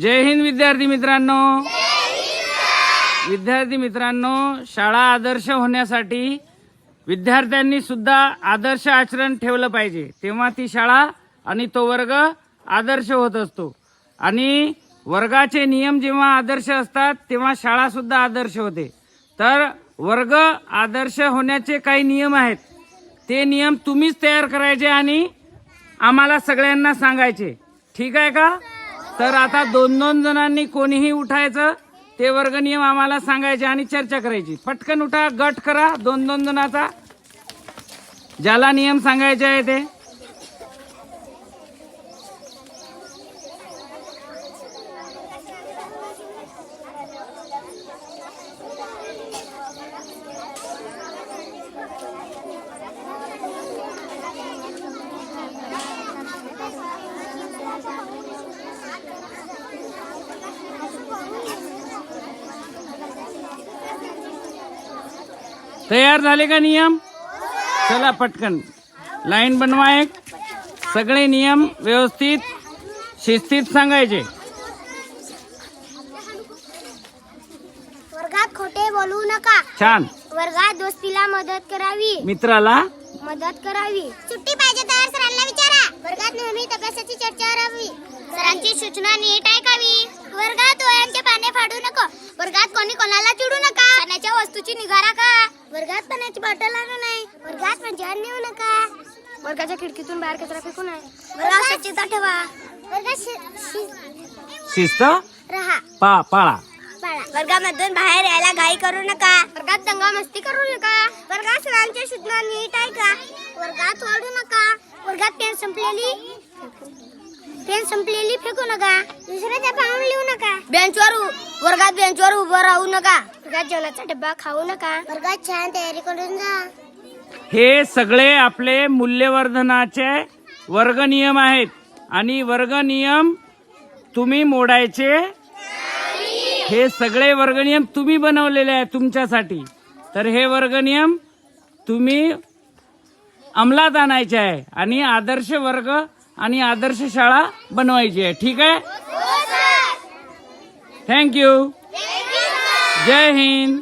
जय हिंद विद्यार्थी मित्रांनो. विद्यार्थी मित्रांनो शाळा आदर्श होण्यासाठी विद्यार्थ्यांनी सुद्धा आदर्श आचरण ठेवलं पाहिजे. तेव्हा ती शाळा आणि तो वर्ग आदर्श होत असतो. आणि वर्गाचे नियम जेव्हा आदर्श असतात तेव्हा शाळा सुद्धा आदर्श होते. तर वर्ग आदर्श होण्याचे काही नियम आहेत. ते नियम तुम्हीच तयार करायचे आणि आम्हाला सगळ्यांना सांगायचे. ठीक आहे का? तर आता दोन दोन जणांनी कोणीही उठायचं ते वर्ग नियम आम्हाला सांगायचे आणि चर्चा करायची. पटकन उठा गट करा दोन दोन जणाचा. ज्याला नियम सांगायचे आहे ते. तयार झाले का नियम? चला पटकन. लाईन बनवा एक. सगळे नियम व्यवस्थित शिस्तीत सांगायचे. वर्गात खोटे बोलू नका. छान. वर्गात दोस्तीला मदत करावी. मित्राला? मदत करावी. सुट्टी पाहिजे तर सरांना विचारा. वर्गात नेहमी अभ्यासाची चर्चा करावी. सरांची सूचना नीट ऐकावी वर्गात वयांचे पाने फाडू नको. वर्गात कोणी कोणाला चिडू नका. पाण्याच्या वस्तूची निगा राखा. वर्गात पाण्याची बॉटल आणू नये. वर्गात मजा नेऊ नका. वर्गाच्या खिडकीतून बाहेर कचरा फेकू नये. वर्गात स्वच्छता ठेवा. वर्गात शि- शि- शिस्त? राहा. पा पाळा. पाळा. वर्गामधून बाहेर यायला घाई करू नका. वर्गात दंगा मस्ती करू नका. वर्गात सरांच्या सूचना नीट ऐका. वर्गात वाढू नका. वर्गात पेन संपलेली. पेन संपलेली फेकू नका. दुसऱ्याच्या पाहून लिहू नका. बेंचवर वर्गात बेंचवर उभं राहू नका. वर्गात जेवणाचा डब्बा खाऊ नका. वर्गात छान तयारी करून जा. हे सगळे आपले मूल्यवर्धनाचे वर्ग नियम आहेत. आणि वर्ग नियम तुम्ही मोडायचे. हे सगळे वर्ग नियम तुम्ही बनवलेले आहेत तुमच्यासाठी. तर हे वर्ग नियम तुम्ही अंमलात आणायचे आहे. आणि आदर्श वर्ग आणि आदर्श शाळा बनवायची आहे. ठीक आहे? थँक्यू जय हिंद.